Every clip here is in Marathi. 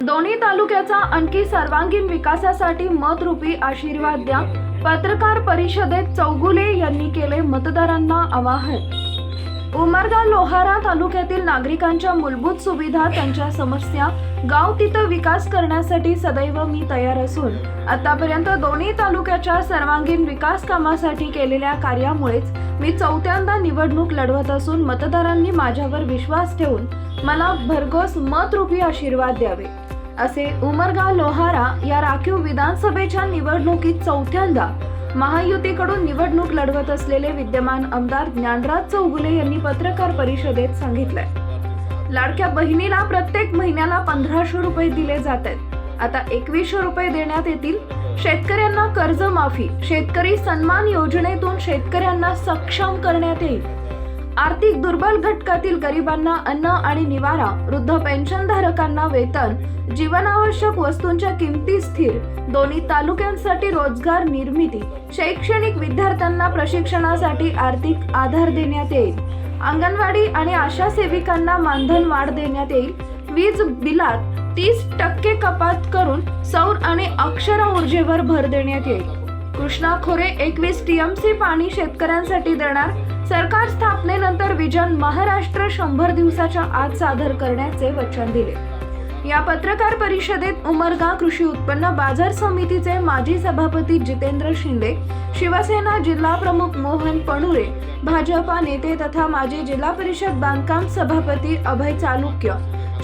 दोन्ही तालुक्याचा आणखी सर्वांगीण विकासासाठी मतरूपी आशीर्वाद द्या. पत्रकार परिषदेत चौगुले यांनी केले मतदारांना आवाहन. उमरगा लोहारा तालुक्यातील नागरिकांच्या मूलभूत सुविधा त्यांच्या समस्या गाव तिथं विकास करण्यासाठी सदैव मी तयार असून आतापर्यंत दोन्ही तालुक्याच्या सर्वांगीण विकास कामासाठी केलेल्या कार्यामुळेच मी चौथ्यांदा निवडणूक लढवत असून मतदारांनी माझ्यावर विश्वास ठेवून मला भरघोस मतरूपी आशीर्वाद द्यावे. असे उमरगा लोहारा या राखीव विधानसभेच्या निवडणुकीत चौथ्यांदा महायुतीकडून निवडणूक लढवत असलेले विद्यमान आमदार ज्ञानराज चौगुले यांनी पत्रकार परिषदेत सांगितलंय. लाडक्या बहिणीला प्रत्येक महिन्याला पंधराशे रुपये दिले जात आहेत आता एकवीसशे रुपये देण्यात येतील. शेतकऱ्यांना कर्जमाफी शेतकरी सन्मान योजनेतून शेतकऱ्यांना सक्षम करण्यात येईल. आर्थिक दुर्बल घटकातील गरिबांना अन्न आणि निवारा वृद्ध पेन्शनधारकांना वेतन जीवनावश्यक वस्तूंच्या किमती स्थिर दोन्ही तालुक्यांसाठी रोजगार निर्मिती शैक्षणिक विद्यार्थ्यांना प्रशिक्षणासाठी आर्थिक आधार देण्यात येईल. अंगणवाडी आणि आशा सेविकांना मानधन वाढ देण्यात येईल. वीज बिलात तीस टक्के कपात करून सौर आणि अक्षर ऊर्जेवर भर देण्यात येईल. कृष्णा खोरे एकवीस टीएमसी पाणी शेतकऱ्यांसाठी देणार सरकार स्थापनेनंतर विजन महाराष्ट्र शंभर दिवसाच्या आत सादर करण्याचे वचन दिले. या पत्रकार परिषदेत उमरगा कृषी उत्पन्न बाजार समितीचे माजी सभापती जितेंद्र शिंदे शिवसेना जिल्हा प्रमुख मोहन पणुरे भाजपा नेते तथा माजी जिल्हा परिषद बांधकाम सभापती अभय चालुक्य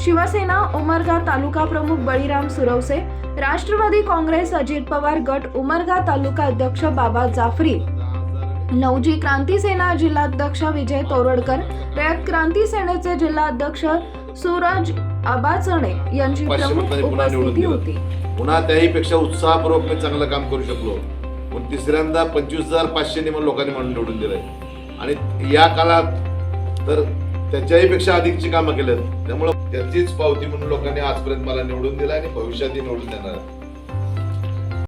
शिवसेना उमरगा तालुका प्रमुख बळीराम सुरवसे राष्ट्रवादी काँग्रेस अजित पवार गट उमरगा तालुका अध्यक्ष बाबा जाफरी नवजी क्रांती सेना जिल्हाध्यक्ष विजय तोरडकर रयत क्रांती सेनेचे जिल्हाध्यक्ष सूरज आबाचणे यांची प्रमुख उपस्थिती. होती. पुन्हा त्याहीपेक्षा उत्साहपूर्वक मी चांगलं काम करू शकलो. पण तिसऱ्यांदा पंचवीस हजार पाचशे निवडून लोकांनी म्हणून निवडून दिलंय. आणि या काळात तर त्याच्याही पेक्षा अधिकची कामं केलेत. त्यामुळं त्याचीच पावती म्हणून लोकांनी आजपर्यंत मला निवडून दिलं आणि भविष्यातही निवडून देणार